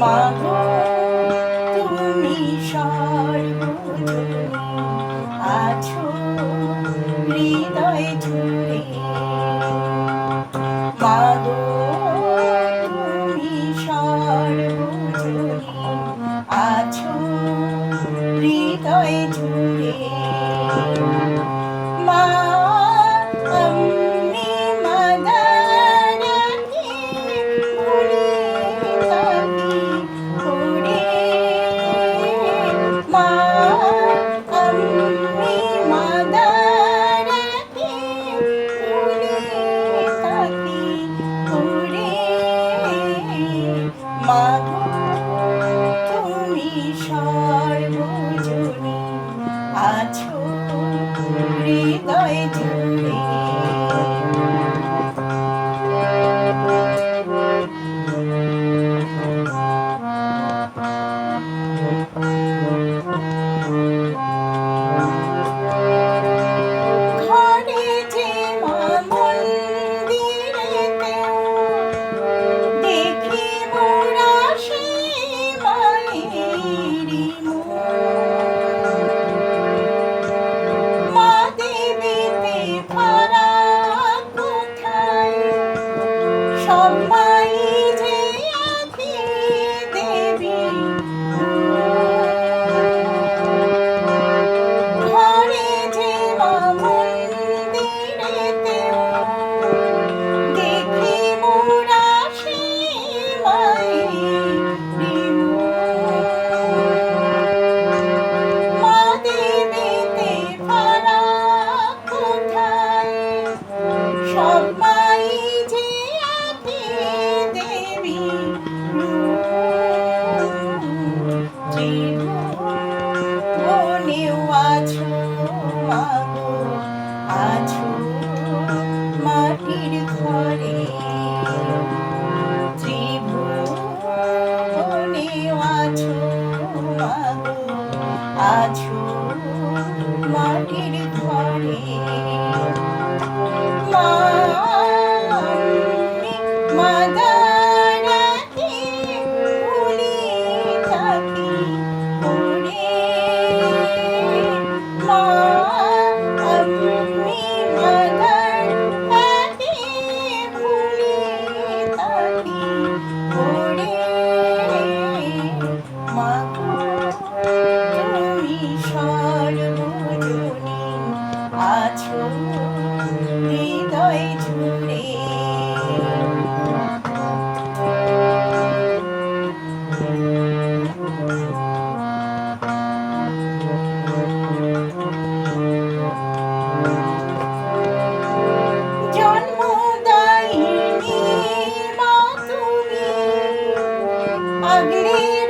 মাগো তুমি সর্বদ আছো হৃদয় জুড়ে। মাগো তুমি সর্বদ আছো হৃদয় জুড়ে। সর্বজনী আছো হৃদয় জুড়ে। on. true. ugly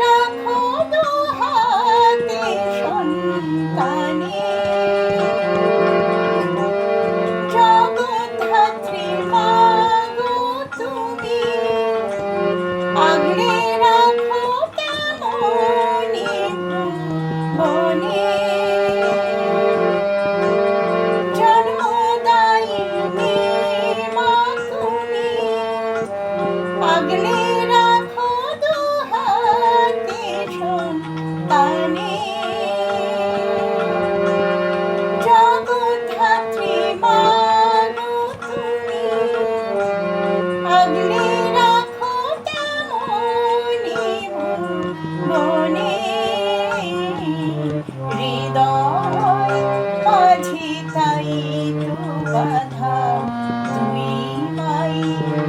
হৃদয়, মাঝে তাই তো বাধা। তুই মাই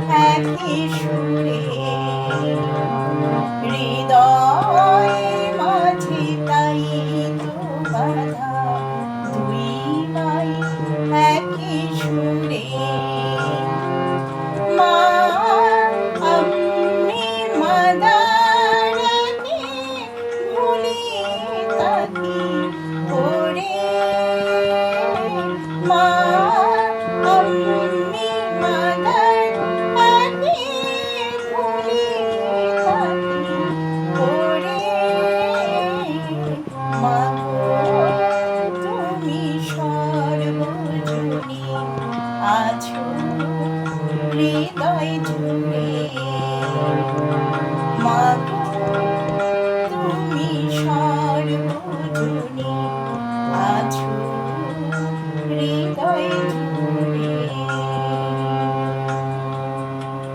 একই সুরে। হৃদয়, মাঝে তাই তো বাধা। তুই মাই একই সুরে। প্রেম আছো হৃদয় জুড়ে। মা